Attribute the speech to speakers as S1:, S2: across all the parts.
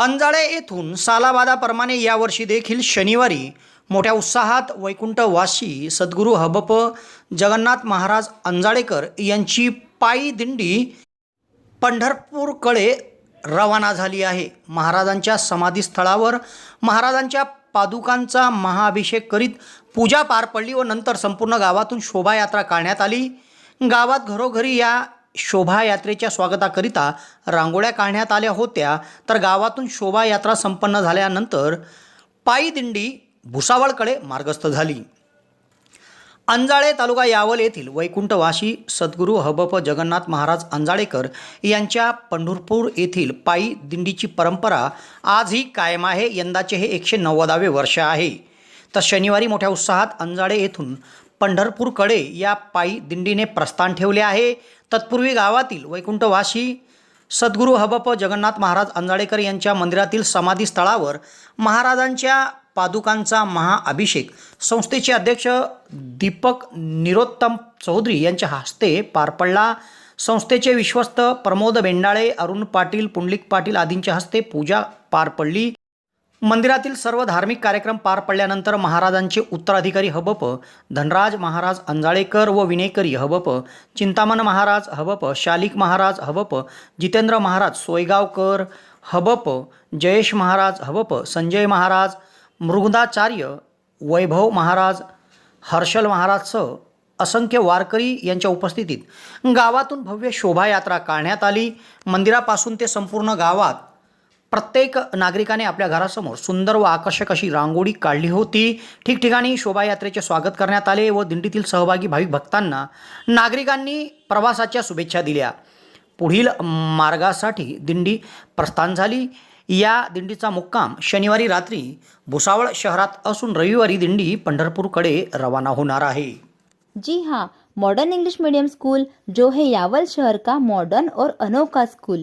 S1: अंजाळे येथून सालाबादाप्रमाणे यावर्षी देखील शनिवारी मोठ्या उत्साहात वैकुंठवासी सद्गुरू हबप जगन्नाथ महाराज अंजाळेकर यांची पायी दिंडी पंढरपूरकडे रवाना झाली आहे. महाराजांच्या समाधीस्थळावर महाराजांच्या पादुकांचा महाअभिषेक करीत पूजा पार पडली व नंतर संपूर्ण गावातून शोभायात्रा काढण्यात आली. गावात घरोघरी या शोभायात्रेच्या स्वागताकरिता रांगोळ्या काढण्यात आल्या होत्या तर गावातून शोभायात्रा संपन्न झाल्यानंतर पायी दिंडी भुसावळकडे मार्गस्थ झाली. अंजाळे तालुका यावल येथील वैकुंठवासी सद्गुरू हबप जगन्नाथ महाराज अंजाळेकर यांच्या पंढरपूर येथील पायी दिंडीची परंपरा आजही कायम आहे यंदाचे हे एकशे नव्वदावे वर्ष आहे. तर शनिवारी मोठ्या उत्साहात अंजाळे येथून पंढरपूरकडे या पायी दिंडीने प्रस्थान ठेवले आहे. तत्पूर्वी गावातील वैकुंठवासी सद्गुरू हबप जगन्नाथ महाराज अंजाळेकर यांच्या मंदिरातील समाधीस्थळावर महाराजांच्या पादुकांचा महाअभिषेक संस्थेचे अध्यक्ष दीपक निरोत्तम चौधरी यांच्या हस्ते पार पडला. संस्थेचे विश्वस्त प्रमोद बेंडाळे अरुण पाटील पुंडलिक पाटील आदींच्या हस्ते पूजा पार पडली. मंदिरातील सर्व धार्मिक कार्यक्रम पार पडल्यानंतर महाराजांचे उत्तराधिकारी हबप धनराज महाराज अंजाळेकर व विनेकरी हबप चिंतामण महाराज हबप शालिक महाराज हबप जितेंद्र महाराज सोयगावकर हबप जयेश महाराज हबप संजय महाराज मृगदाचार्य वैभव महाराज हर्षल महाराजसह असंख्य वारकरी यांच्या उपस्थितीत गावातून भव्य शोभायात्रा काढण्यात आली. मंदिरापासून ते संपूर्ण गावात प्रत्येक नागरिकाने आपल्या घरासमोर सुंदर व आकर्षक अशी रांगोळी काढली होती. ठिकठिकाणी शोभायात्रेचे स्वागत करण्यात आले व दिंडीतील सहभागी भाविक भक्तांना नागरिकांनी प्रवासाच्या शुभेच्छा दिल्या. पुढील मार्गासाठी दिंडी प्रस्थान झाली. या दिंडीचा मुक्काम शनिवारी रात्री भुसावळ शहरात असून रविवारी दिंडी पंढरपूरकडे रवाना होणार आहे.
S2: जी हाँ मॉडर्न इंग्लिश मीडियम स्कूल जो है यावल शहर का मॉडर्न और अनोखा स्कूल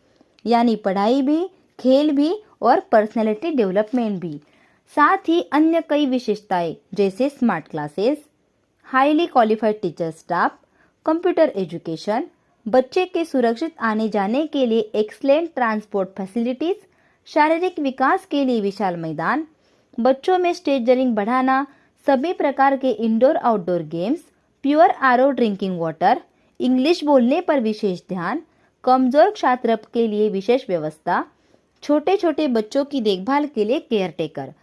S2: यानी पढ़ाई भी, खेल भी और पर्सनैलिटी डेवलपमेंट भी। साथ ही अन्य कई विशेषताएँ, जैसे smart classes highly qualified teacher staff computer education बच्चे के सुरक्षित आने जाने के लिए एक्सलेंट ट्रांसपोर्ट फैसिलिटीज़ शारीरिक विकास के लिए विशाल मैदान, बच्चों में स्टेज जरिंग बढ़ाना, सभी प्रकार के indoor outdoor games pure R drinking water English बोलने पर विशेष ध्यान कमज़ोर छात्र के लिए विशेष व्यवस्था छोटे छोटे बच्चों की देखभाल के लिए केयर टेकर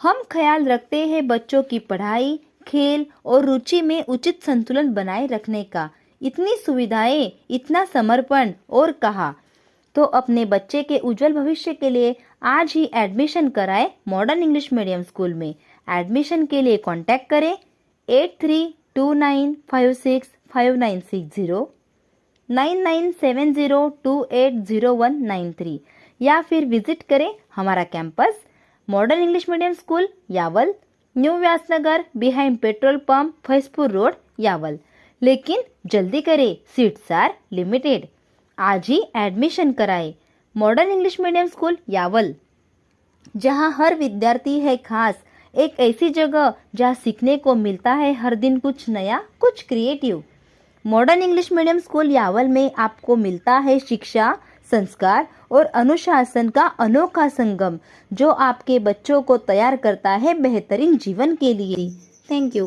S2: हम ख्याल रखते हैं बच्चों की पढ़ाई, खेल और रुचि में उचित संतुलन बनाए रखने का। इतनी सुविधाएँ, इतना समर्पण और कहा तो अपने बच्चे के उज्जवल भविष्य के लिए आज ही एडमिशन कराएँ मॉडर्न इंग्लिश मीडियम स्कूल में। एडमिशन के लिए कांटेक्ट करें at three two nine five six five nine six zero. Nine nine seven zero two eight zero one nine three या फिर विज़िट करें हमारा campus modern English medium school Yawal, new Vyasnagar, behind petrol pump Faizpur road, Yawal. लेकिन जल्दी करें, seats are limited. आज ही admission कराए modern English medium school Yawal, जहाँ हर विद्यार्थी है खास, एक ऐसी जगह जहाँ सीखने को मिलता है हर दिन कुछ नया, कुछ creative modern English medium school Yawal में आपको मिलता है शिक्षा, संस्कार और अनुशासन का अनोखा संगम, जो आपके बच्चों को तैयार करता है बेहतरीन जीवन के लिए। Thank you